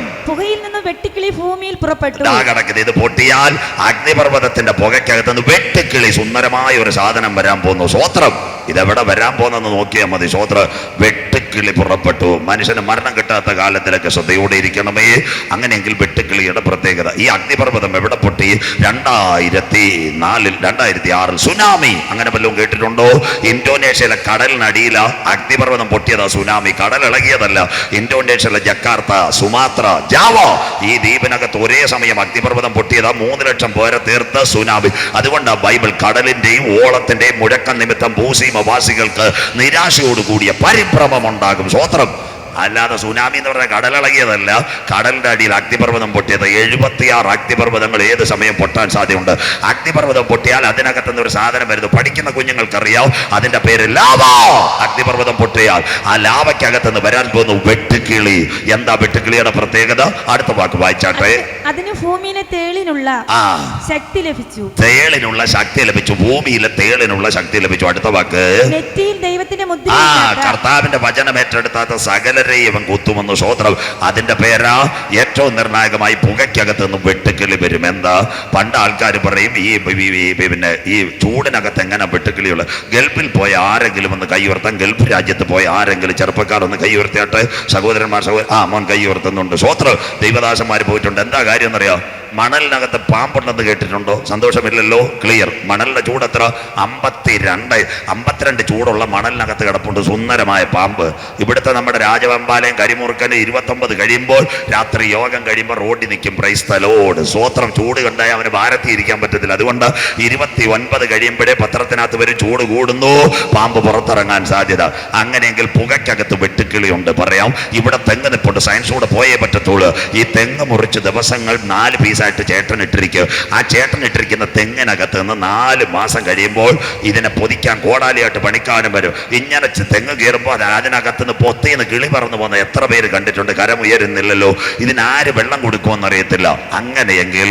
വെട്ടിക്കിളി ഭൂമിയിൽ പുറപ്പെട്ടു. കിടക്കുന്നത്. ഇത് പൊട്ടിയാൽ അഗ്നിപർവതത്തിന്റെ പുകയ്ക്കകത്ത് നിന്ന് വെട്ടുക്കിളി സുന്ദരമായ ഒരു സാധനം വരാൻ പോകുന്നു. സ്വോത്രം ഇതെവിടെ വരാൻ പോകുന്നെന്ന് നോക്കിയാൽ മതി സ്വോത്ര വെട്ടുക്കിളി പുറപ്പെട്ടു. മനുഷ്യന് മരണം കിട്ടാത്ത കാലത്തിലൊക്കെ ശ്രദ്ധയോടെ ഇരിക്കണമേ. അങ്ങനെയെങ്കിൽ വെട്ടുക്കിളിയുടെ പ്രത്യേകത. ഈ അഗ്നിപർവതം എവിടെ പൊട്ടി? രണ്ടായിരത്തി നാലിൽ രണ്ടായിരത്തി ആറിൽ. സുനാമി. അങ്ങനെ വല്ലതും കേട്ടിട്ടുണ്ടോ? ഇന്തോനേഷ്യയിലെ കടലിനടിയില അഗ്നിപർവതം പൊട്ടിയതാ സുനാമി. കടൽ ഇളകിയതല്ല. ഇന്തോനേഷ്യയിലെ ജക്കാർത്ത സുമാത്ര ജാവ ഈ ദ്വീപിനകത്ത് ഒരേ സമയം അഗ്നിപർവതം പൊട്ടിയതാ മൂന്ന് ലക്ഷം പേരെ തീർത്ത സുനാമി. അതുകൊണ്ട് ബൈബിൾ കടലിന്റെയും ഓളത്തിന്റെയും മുഴക്കം നിമിത്തം ഭൂസീമവാസികൾക്ക് നിരാശയോടുകൂടിയ പരിഭ്രമം ഉണ്ടാകും. സ്വോത്രം അല്ലാതെ സുനാമി എന്ന് പറഞ്ഞാൽ കടലിളകിയതല്ല കടലിന്റെ അടിയിൽ അഗ്നിപർവതം പൊട്ടിയത്. എഴുപത്തിയാറ് അഗ്നിപർവതങ്ങൾ ഏത് സമയം പൊട്ടാൻ സാധ്യതയുണ്ട്? അഗ്നിപർവതം പൊട്ടിയാൽ അതിനകത്ത് നിന്ന് ഒരു സാധനം വരുന്നു. പഠിക്കുന്ന കുഞ്ഞുങ്ങൾക്കറിയാം. അതിന്റെ പേര് ലാവ. അഗ്നിപർവതം പൊട്ടിയാൽ ആ ലാവയ്ക്കകത്ത് നിന്ന് വരാൻ പോകുന്നു വെട്ടുക്കിളി. എന്താ വെട്ടുക്കിളിയുടെ പ്രത്യേകത? അടുത്ത വാക്ക് വായിച്ചാട്ടെ. അതിന് ഭൂമിയിലെ തേളിനുള്ള ശക്തി ലഭിച്ചു. തേളിനുള്ള ശക്തി ലഭിച്ചു. ഭൂമിയിലെ തേളിനുള്ള ശക്തി ലഭിച്ചു. അടുത്ത വാക്ക്. നെറ്റിയിൽ ദൈവത്തിന്റെ ആ കർത്താവിന്റെ വചനം ഏറ്റെടുത്താത്ത സകലരെയും ഇവൻ കുത്തുമെന്ന് സ്വോത്രം അതിന്റെ പേരാ ഏറ്റവും നിർണായകമായി പുകയ്ക്കകത്ത് നിന്ന് വെട്ടുക്കിളി വരും. എന്താ? പണ്ട് ആൾക്കാർ പറയും ഈ പിന്നെ ഈ ചൂടിനകത്ത് എങ്ങനെ വെട്ടുക്കിളിയുള്ള ഗൾഫിൽ പോയ ആരെങ്കിലും ഒന്ന് കൈ ഉയർത്താൻ ഗൾഫ് രാജ്യത്ത് പോയ ആരെങ്കിലും ചെറുപ്പക്കാർ ഒന്ന് കൈ സഹോദരന്മാർ സഹോദരൻ ആ മോൻ കൈ ഉയർത്തുന്നുണ്ട്. സ്വോത്രം ദൈവദാസന്മാർ പോയിട്ടുണ്ട്. എന്താ കാര്യം എന്നറിയാം? മണലിനകത്ത് പാമ്പുണ്ടെന്ന് കേട്ടിട്ടുണ്ടോ? സന്തോഷമില്ലല്ലോ? ക്ലിയർ മണലിന്റെ ചൂട് എത്ര? അമ്പത്തിരണ്ട്. അമ്പത്തിരണ്ട് ചൂടുള്ള മണലിനകത്ത് കിടപ്പുണ്ട് സുന്ദരമായ പാമ്പ്. ഇവിടുത്തെ നമ്മുടെ രാജവമ്പാലയം കരിമുറുക്കന് ഇരുപത്തൊമ്പത് കഴിയുമ്പോൾ രാത്രി യോഗം കഴിയുമ്പോൾ റോഡിൽ നിൽക്കും. പ്രൈസ്തലോട് സ്വോത്രം ചൂട് കണ്ടാൽ അവന് ഭാരത്തിൽ ഇരിക്കാൻ പറ്റത്തില്ല. അതുകൊണ്ട് ഇരുപത്തി ഒൻപത് കഴിയുമ്പോഴേ പത്രത്തിനകത്ത് വരും ചൂട് കൂടുന്നു. പാമ്പ് പുറത്തിറങ്ങാൻ സാധ്യത. അങ്ങനെയെങ്കിൽ പുകയ്ക്കകത്ത് വെട്ടുക്കിളിയുണ്ട്. പറയാം ഇവിടെ തെങ്ങ് നിപ്പുണ്ട്. സയൻസ് കൂടെ പോയേ പറ്റത്തുള്ളൂ. ഈ തെങ്ങ് മുറിച്ച് ദിവസങ്ങൾ നാല് പീസായിട്ട് ചേട്ടൻ ഇട്ടിരിക്കുക ആ ചേട്ടൻ ഇട്ടിരിക്കുന്ന തെങ്ങിനകത്ത് നിന്ന് നാല് മാസം കഴിയുമ്പോൾ ഇതിനെ പൊതിക്കാൻ കോടാലിയായിട്ട് പണിക്കാനും വരും. ഇങ്ങനെ തെങ്ങ് കയറുമ്പോൾ അത് അതിനകത്ത് നിന്ന് പൊത്തിന്ന് കിളി പറന്നു പോകുന്ന എത്ര പേര് കണ്ടിട്ടുണ്ട്? കരമുയരുന്നില്ലല്ലോ ഇതിനാര് വെള്ളം കൊടുക്കുമെന്ന് അറിയത്തില്ല. അങ്ങനെയെങ്കിൽ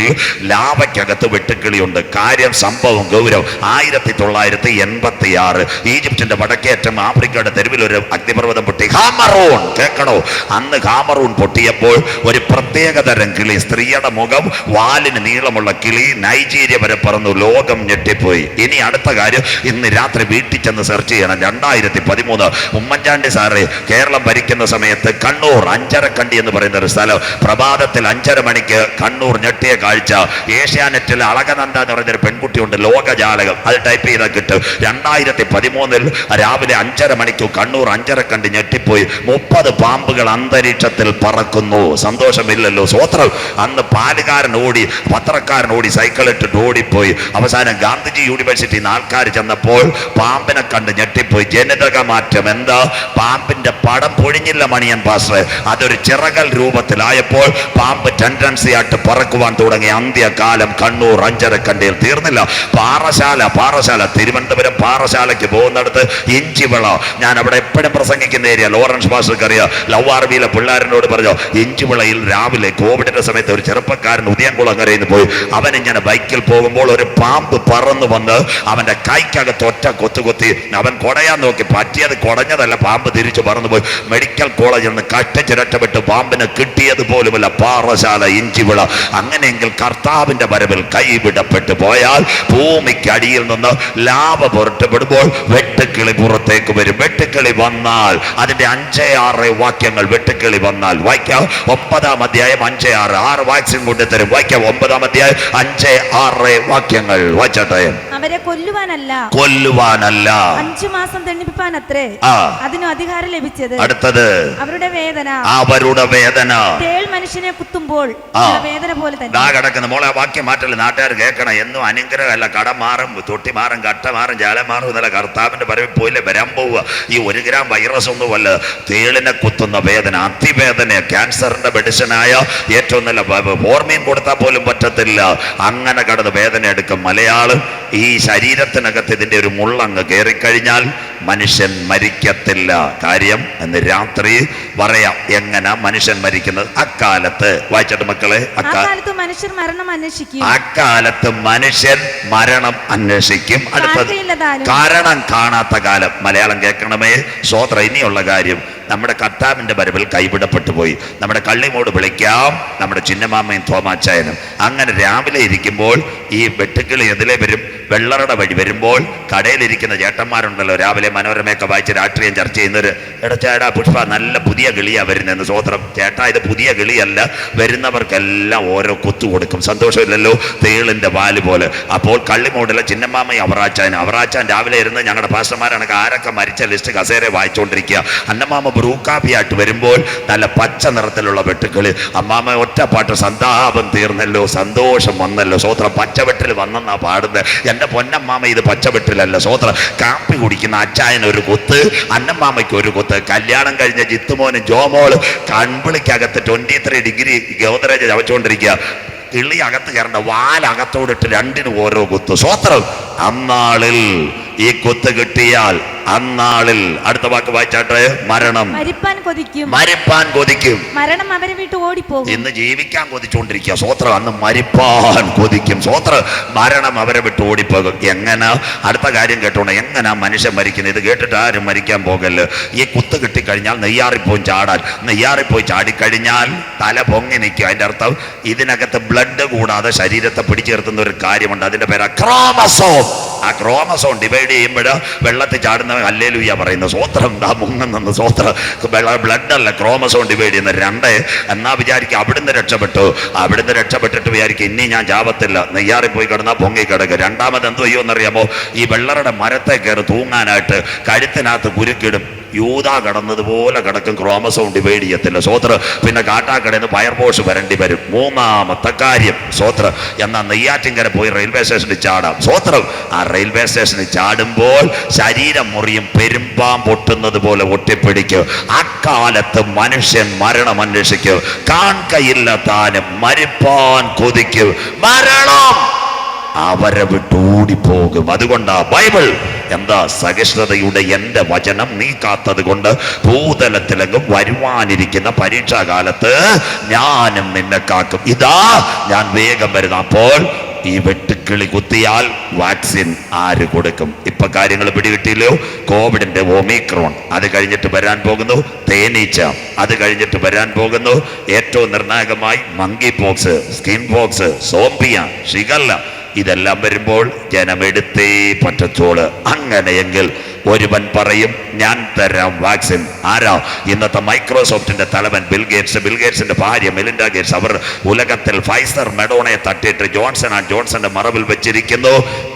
ലാവയ്ക്കകത്ത് വെട്ടുക്കിളിയുണ്ട്. കാര്യം സംഭവം ഗൗരവം. ആയിരത്തി തൊള്ളായിരത്തി എൺപത്തി ആറ് ഈജിപ്തിന്റെ വടക്കേറ്റം ആഫ്രിക്കയുടെ തെരുവിൽ ഒരു അഗ്നിപർവതം പൊട്ടി. ഹാമറൂൺ കേൾക്കണോ അന്ന് ഹാമറൂൺ പൊട്ടിയപ്പോൾ ഒരു പ്രത്യേകതരം കിളി സ്ത്രീയുടെ മുഖം വാലിന് നീളമുള്ള കിളി നൈജീരിയ വരെ പറന്നു ലോകം ഞെട്ടിപ്പോയി. ഇനി അടുത്ത കാര്യം ഇന്ന് രാത്രി വീട്ടിൽ ചെന്ന് സെർച്ച് ചെയ്യണം. രണ്ടായിരത്തി പതിമൂന്ന് ഉമ്മൻചാണ്ടി സാറ് കേരളം ഭരിക്കുന്ന സമയത്ത് കണ്ണൂർ അഞ്ചരക്കണ്ടി എന്ന് പറയുന്ന ഒരു സ്ഥലം. പ്രഭാതത്തിൽ അഞ്ചര മണിക്ക് കണ്ണൂർ ഞെട്ടിയ കാഴ്ച. ഏഷ്യാനെറ്റിൽ അളകനന്ദ എന്ന് പറയുന്നൊരു പെൺകുട്ടിയുണ്ട് ലോകജാലകം. അത് ടൈപ്പ് ചെയ്താൽ കിട്ടും. രണ്ടായിരത്തി പതിമൂന്നിൽ രാവിലെ അഞ്ചര മണിക്ക് കണ്ണൂർ അഞ്ചരക്കണ്ടി ഞെട്ടിപ്പോയി. മുപ്പത് പാമ്പുകൾ അന്തരീക്ഷത്തിൽ പറക്കുന്നു. സന്തോഷമില്ലല്ലോ സ്വോത്രം. അന്ന് പാലുകാരൻ ഓടി പത്രക്കാരൻ ഓടി സൈക്കിൾ ഇട്ടിട്ട് ഓടിപ്പോയി. അവസാനം ഗാന്ധിജി യൂണിവേഴ്സിറ്റിയിൽ നിന്ന് ആൾക്കാർ ചെന്നപ്പോൾ പാമ്പിനെ കണ്ട് ഞെട്ടിപ്പോയി. ജനിതക മാറ്റം എന്താ? പാമ്പിന്റെ പടം പൊഴിഞ്ഞില്ല മണിയൻ പാസ്റ്റർ അതൊരു ചിറകൽ രൂപത്തിലായപ്പോൾ പാമ്പ് ടെൻഡൻസി ആയിട്ട് പറക്കുവാൻ തുടങ്ങി. അന്ത്യകാലം കണ്ണൂർ അഞ്ചരക്കണ്ടിയിൽ തീർന്നില്ല. പാറശാല പാറശാല തിരുവനന്തപുരം പാറശാലയ്ക്ക് പോകുന്നിടത്ത് ഇഞ്ചിവിള ഞാൻ അവിടെ എപ്പോഴും പ്രസംഗിക്കുന്ന ഏരിയ. ലോറൻസ് പാസ്റ്റർക്ക് അറിയാം ലവ് ആർമിയിലെ പിള്ളേരനോട് പറഞ്ഞു ഇഞ്ചിവിളയിൽ രാവിലെ കോവിഡിന്റെ സമയത്ത് ഒരു ചെറുപ്പക്കാരൻ ഉദയംകുളങ്ങരയിൽ നിന്ന് പോയി. അവൻ ഇങ്ങനെ ബൈക്കിൽ പോകുമ്പോൾ ഒരു പാമ്പ് പറന്നു വന്ന് അവന്റെ കൈക്കകത്ത് ഒറ്റ കൊത്തു കൊത്തി അവൻ കുടയാൻ നോക്കി. പറ്റിയത് കുടഞ്ഞതല്ല പാമ്പ് തിരിച്ചു പറന്നുപോയി മെഡിക്കൽ കോളേജിൽ നിന്ന് കഷ്ടിച്ച് രക്ഷപ്പെട്ട് പാമ്പിന് കിട്ടിയത് പോലുമല്ല. പാറശാല ഇഞ്ചിവിള അങ്ങനെയെങ്കിൽ കർത്താവിന്റെ വരവിൽ കൈവിടപ്പെട്ടു പോയാൽ ഭൂമിക്കടിയിൽ നിന്ന് ലാഭ പുറത്തുപെടുമ്പോൾ വെട്ടുക്കിളി പുറത്തേക്ക് വരും. വെട്ടുക്കിളി വന്നാൽ അതിന്റെ അഞ്ചേ ആറ് വാക്യങ്ങൾ വെട്ടുക്കിളി വന്നാൽ വായിക്കാം. ഒമ്പതാം അധ്യായം അഞ്ചേ ആറ്. ആറ് വാക്സിൻ കൊണ്ടുതരും വായിക്കാം ഒമ്പതാം അധ്യായം അഞ്ച് ആറ് വാക്യങ്ങൾ. വായിച്ചോട്ടെ അവരെ കൊല്ലുവാനല്ല. കൊല്ലുവാനല്ല. അഞ്ചു മാസം തെണ്ണിപ്പാൻ അത്രേ അതിനു അധികാരം ലഭിച്ചത് അടുത്തത്. അവരുടെ വേദന. അവരുടെ വേദന. തേൾ മനുഷ്യനെ കുത്തുമ്പോൾ. വേദന പോലെ തന്നെ. കിടക്കുന്ന. മോളെ വാക്യം മാറ്റല്ല നാട്ടുകാർ കേൾക്കണം. എന്നും അനുഗ്രഹമല്ല. കടം മാറും തൊട്ടി മാറും കട്ട മാറും ജാലം മാറും എന്നല്ല. കർത്താവിന്റെ പറവി പോയില്ലേ? വരാൻ പോവുക. ഈ ഒരു ഗ്രാം വൈറസ് ഒന്നും അല്ല. തേളിനെ കുത്തുന്ന വേദന അതിവേദന ക്യാൻസറിന്റെ മെഡിസിനായ ഏറ്റവും നല്ല വ- ഹോർമോൺ കൊടുത്താൽ പോലും പറ്റത്തില്ല. അങ്ങനെ കടന്ന് വേദന എടുക്കും. മലയാളം ഈ ശരീരത്തിനകത്ത് ഇതിന്റെ ഒരു മുള്ളങ്ങ് കയറിക്കഴിഞ്ഞാൽ മനുഷ്യൻ മരിക്കത്തില്ല. കാര്യം എന്ന് രാത്രി പറയാം എങ്ങനെ മനുഷ്യൻ മരിക്കുന്നത്. അക്കാലത്ത് വായിച്ചിട്ട് മക്കളെ അക്കാലത്ത് അക്കാ മനുഷ്യർ മരണം അന്വേഷിക്കും. അക്കാലത്ത് മനുഷ്യൻ മരണം അന്വേഷിക്കും. അടുത്തത് കാരണം കാണാത്ത കാലം. മലയാളം കേൾക്കണമേ. സ്വോത്ര ഇനിയുള്ള കാര്യം നമ്മുടെ കർത്താവിന്റെ വരവിൽ കൈവിടപ്പെട്ടു പോയി. നമ്മുടെ കള്ളിമോട് വിളിക്കാം. നമ്മുടെ ചിന്നമാമയും തോമാച്ചായനും. അങ്ങനെ രാവിലെ ഇരിക്കുമ്പോൾ ഈ വെട്ടുക്കിളി എതിലെ വരും. വെള്ളറട വഴി വരുമ്പോൾ കടയിലിരിക്കുന്ന ചേട്ടന്മാരുണ്ടല്ലോ. രാവിലെ മനോരമയൊക്കെ വായിച്ച് രാഷ്ട്രീയം ചർച്ച ചെയ്യുന്നവര് എടച്ചേടാ പുഷ്പ നല്ല പുതിയ കിളിയാ വരുന്നതെന്ന് സ്വോത്രം ചേട്ടാ ഇത് പുതിയ കിളിയല്ല. വരുന്നവർക്കെല്ലാം ഓരോ കൊത്തു കൊടുക്കും. സന്തോഷമില്ലല്ലോ തേളിന്റെ വാൽ പോലെ. അപ്പോൾ കള്ളിമൂടിലെ ചിന്നമ്മാമയും അവറാച്ചാൻ അവറാച്ചാൻ രാവിലെ ഇരുന്ന് ഞങ്ങളുടെ പാസ്റ്റർമാരാണെങ്കിൽ ആരൊക്കെ മരിച്ച ലിസ്റ്റ് കസേര വായിച്ചുകൊണ്ടിരിക്കുക അന്നമാമ ബ്രൂക്കാപ്പിയായിട്ട് വരുമ്പോൾ നല്ല പച്ച നിറത്തിലുള്ള വെട്ടുക്കളി. അമ്മാമ ഒറ്റപ്പാട്ട് സന്താപം തീർന്നല്ലോ സന്തോഷം വന്നല്ലോ. സ്വോത്രം പച്ചവെട്ടിൽ വന്നെന്നാ പാടുന്നത് എന്റെ പൊന്നമ്മാമ ഇത് പച്ചവെട്ടിലല്ല സോത്ര കാപ്പി കുടിക്കുന്ന അച്ചായൻ ഒരു കുത്ത് അന്നമ്മാമയ്ക്ക് ഒരു കുത്ത്. കല്യാണം കഴിഞ്ഞ ജിത്തുമോനും ജോമോൾ കൺപിളിക്കകത്ത് ട്വന്റി ത്രീ ഡിഗ്രി ഗോദരേജ് ചവച്ചുകൊണ്ടിരിക്കുക. കിളി അകത്ത് കയറേണ്ട വാലകത്തോടിട്ട് രണ്ടിനും ഓരോ കുത്ത്. സ്വോത്രം അന്നാളിൽ ഈ കുത്ത് കിട്ടിയാൽ അന്നാളിൽ അടുത്ത വാക്ക് വായിച്ചാട്ടെ മരണം. മരിപ്പാൻ കൊതിക്കും. മരിപ്പാൻ കൊതിക്കും. മരണം അവരെ വിട്ട് ഓടിപ്പോകും. ഇന്ന് ജീവിക്കാൻ കൊതിച്ചുകൊണ്ടിരിക്കുക സ്വോത്രം അന്ന് മരിപ്പാൻ കൊതിക്കും. സ്വോത്ര മരണം അവരെ വിട്ട് ഓടിപ്പോകും. എങ്ങനെ? അടുത്ത കാര്യം കേട്ടോണ്ട് എങ്ങനെ മനുഷ്യൻ മരിക്കുന്നത്? ഇത് കേട്ടിട്ട് ആരും മരിക്കാൻ പോകല്ല്. ഈ കുത്ത് കിട്ടിക്കഴിഞ്ഞാൽ നെയ്യാറിപ്പോയി ചാടാൻ. നെയ്യാറിപ്പോയി ചാടിക്കഴിഞ്ഞാൽ തല പൊങ്ങി നിൽക്കും. അതിന്റെ അർത്ഥം ഇതിനകത്ത് ബ്ലഡ് കൂടാതെ ശരീരത്തെ പിടിച്ചേർത്തുന്ന ഒരു കാര്യമുണ്ട്. അതിന്റെ പേര് ക്രോമസോം ആ ക്രോമസോം ഡിവൈഡ് ചെയ്യുമ്പോൾ വെള്ളത്തിൽ ചാടുന്ന അല്ലേലുയ്യ പറയുന്ന സ്വോത്രം ദാ മുങ്ങുന്ന സ്വോത്രം ബ്ലഡ് അല്ല ക്രോമസോൺ ഡിവൈഡ് ചെയ്യുന്ന രണ്ട്. എന്നാ വിചാരിക്കുക അവിടുന്ന് രക്ഷപ്പെട്ടു. അവിടുന്ന് രക്ഷപ്പെട്ടിട്ട് വിചാരിക്കും ഇനി ഞാൻ ജാപത്തില്ല. നെയ്യാറി പോയി കിടന്നാൽ പൊങ്ങി കിടക്കുക രണ്ടാമത് എന്ത് ചെയ്യുമെന്നറിയാമോ? ഈ വെള്ളറുടെ മരത്തെ കയറി തൂങ്ങാനായിട്ട് കഴുത്തിനകത്ത് കുരുക്കിടും. യൂത കടന്നതുപോലെ കിടക്കും. ക്രോമസോം ഡിവൈഡ് ചെയ്യത്തില്ല. സോത്ര പിന്നെ കാട്ടാക്കടയിൽ നിന്ന് ഫയർഫോഴ്സ് വരേണ്ടി വരും. മൂന്നാമത്തെ കാര്യം സോത്ര എന്നാൽ നെയ്യാറ്റിങ്കര പോയി റെയിൽവേ സ്റ്റേഷനിൽ ചാടാം. സോത്രം ആ റെയിൽവേ സ്റ്റേഷനിൽ ചാടുമ്പോൾ ശരീരം മുറിയും പെരുമ്പാം പൊട്ടുന്നത് പോലെ ഒട്ടിപ്പിടിക്കും. അക്കാലത്ത് മനുഷ്യൻ മരണം അന്വേഷിക്കും. കാൺകയില്ല താനും മരിപ്പാൻ കൊതിക്കും. മരണം! അവരെ പോകും അതുകൊണ്ടാ ബൈബിൾ എന്താ സഹിഷ്ണുതയുടെ എന്റെ വചനം നീ കൊണ്ട് ഭൂതലത്തിലെങ്കും വരുവാനിരിക്കുന്ന പരീക്ഷാകാലത്ത് ഞാനും നിന്നെ കാക്കും. ഇതാ ഞാൻ വേഗം വരുന്ന. അപ്പോൾ ഈ വെട്ടുക്കിളി കുത്തിയാൽ വാക്സിൻ ആര് കൊടുക്കും? ഇപ്പൊ കാര്യങ്ങൾ പിടികിട്ടിയില്ലോ? കോവിഡിന്റെ ഒമിക്രോൺ. അത് കഴിഞ്ഞിട്ട് വരാൻ പോകുന്നു തേനീച്ച. അത് കഴിഞ്ഞിട്ട് വരാൻ പോകുന്നു ഏറ്റവും നിർണായകമായി മങ്കി പോക്സ് സ്കിൻ പോക്സ് സോംപിയ ഷിഗല്ല ഇതെല്ലാം വരുമ്പോൾ ജനമെടുത്തേ പറ്റത്തോൾ അങ്ങനെയെങ്കിൽ ഒരുവൻ പറയും ഞാൻ തരാം വാക്സിൻ. ആരാ? ഇന്നത്തെ മൈക്രോസോഫ്റ്റിന്റെ തലവൻ ബിൽ ഗേറ്റ്സ്. ബിൽ ഗേറ്റ്സിന്റെ ഭാര്യ മെലിൻഡ ഗേറ്റ്സ്. അവർ ഉലകത്തിൽ ഫൈസർ മെഡോണയെ തട്ടിയിട്ട് ജോൺസൺ ആൻഡ് ജോൺസന്റെ മറവിൽ വെച്ചിരിക്കുന്നു.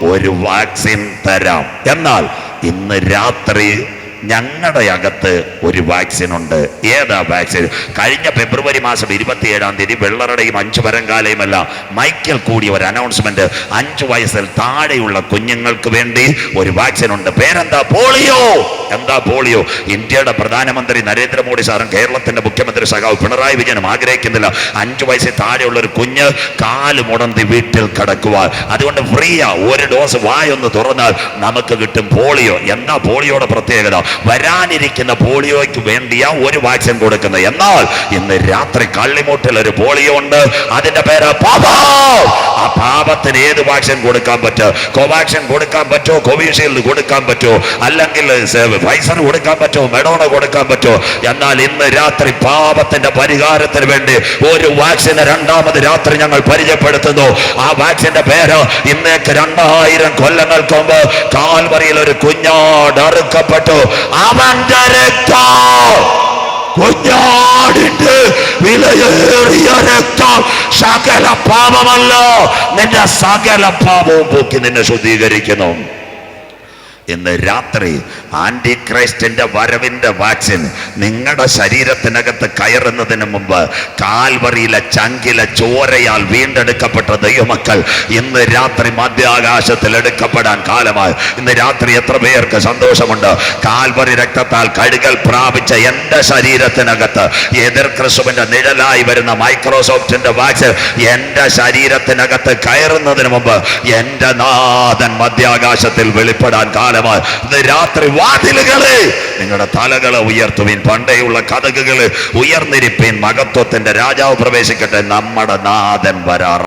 ഒരു വാക്സിൻ തരാം. എന്നാൽ ഇന്ന് രാത്രി ഞങ്ങളുടെ അകത്ത് ഒരു വാക്സിൻ ഉണ്ട്. ഏതാ വാക്സിൻ കഴിഞ്ഞ ഫെബ്രുവരി മാസം ഇരുപത്തി ഏഴാം തീയതി വെള്ളറുടെയും അഞ്ചു വരങ്കാലയും എല്ലാം മൈക്കൽ കൂടിയ ഒരു അനൗൺസ്മെന്റ് അഞ്ചു വയസ്സിൽ താഴെയുള്ള കുഞ്ഞുങ്ങൾക്ക് വേണ്ടി ഒരു വാക്സിൻ ഉണ്ട്. പേരെന്താ? പോളിയോ. എന്താ പോളിയോ? ഇന്ത്യയുടെ പ്രധാനമന്ത്രി നരേന്ദ്രമോദി സാറും കേരളത്തിന്റെ മുഖ്യമന്ത്രി സഖാവ് പിണറായി വിജയനും ആഗ്രഹിക്കുന്നില്ല. അഞ്ചു വയസ്സിൽ താഴെയുള്ള ഒരു കുഞ്ഞ് കാൽ മുടന്തി വീട്ടിൽ കിടക്കുവാൻ. അതുകൊണ്ട് ഫ്രീയാ. ഒരു ഡോസ് വായൊന്ന് തുറന്നാൽ നമുക്ക് കിട്ടും പോളിയോ. എന്താ പോളിയോയുടെ പ്രത്യേകത? വരാനിരിക്കുന്ന പോളിയോയ്ക്ക് വേണ്ടിയാ ഒരു വാക്സിൻ കൊടുക്കുന്നത്. എന്നാൽ ഇന്ന് രാത്രി കള്ളിമുട്ടിൽ ഒരു പോളിയോ ഉണ്ട്. അതിന്റെ പേര് പാപം. ആ പാപത്തിന് ഏത് വാക്സിൻ കൊടുക്കാൻ പറ്റുമോ കോവാക്സിൻ കൊടുക്കാൻ പറ്റുമോ? കോവിഷീൽഡ് കൊടുക്കാൻ പറ്റുമോ? അല്ലെങ്കിൽ ഫൈസർ കൊടുക്കാൻ പറ്റുമോ? മെഡോണ കൊടുക്കാൻ പറ്റുമോ? എന്നാൽ ഇന്ന് രാത്രി പാപത്തിന്റെ പരിഹാരത്തിന് വേണ്ടി ഒരു വാക്സിന് രണ്ടാമത് രാത്രി ഞങ്ങൾ പരിചയപ്പെടുത്തുന്നു. ആ വാക്സിന്റെ പേര് ഇന്നേക്ക് രണ്ടായിരം കൊല്ലങ്ങൾക്ക് മുമ്പ് കാൽവറിയിൽ ഒരു കുഞ്ഞാട് അറുക്കപ്പെട്ടു. അവന്റെ രക്തം കുഞ്ഞാടിന്റെ വിലയേറിയ രക്തം സകല പാപമല്ല നിന്റെ സകല പാപവും പോക്കി നിന്നെ ശുദ്ധീകരിക്കുന്നു. ഇന്ന് രാത്രി ആന്റി ക്രൈസ്റ്റിന്റെ വരവിന്റെ വാക്സിൻ നിങ്ങളുടെ ശരീരത്തിനകത്ത് കയറുന്നതിന് മുമ്പ് കാൽവറിയിലെ ചങ്കിലെ ചോരയാൽ വീണ്ടെടുക്കപ്പെട്ട ദൈവമക്കൾ ഇന്ന് രാത്രി മധ്യാകാശത്തിൽ എടുക്കപ്പെടാൻ കാലമായി. ഇന്ന് രാത്രി എത്ര പേർക്ക് സന്തോഷമുണ്ട്? കാൽവറി രക്തത്താൽ കഴുകൽ പ്രാപിച്ച എന്റെ ശരീരത്തിനകത്ത് എതിർ ക്രിസ്തുവിന്റെ നിഴലായി വരുന്ന മൈക്രോസോഫ്റ്റിന്റെ വാക്സിൻ എന്റെ ശരീരത്തിനകത്ത് കയറുന്നതിന് മുമ്പ് എന്റെ നാഥൻ മധ്യാകാശത്തിൽ വെളിപ്പെടാൻ ഇന്ന് രാത്രി വാതിലുകളെ. നിങ്ങളുടെ തലകളെ ഉയർത്തുവിൻ. പണ്ടേയുള്ള കഥകുകൾ ഉയർന്നിരിപ്പിൻ. മഹത്വത്തിന്റെ രാജാവ് പ്രവേശിക്കട്ടെ. നമ്മുടെ നാഥൻ വരാറ്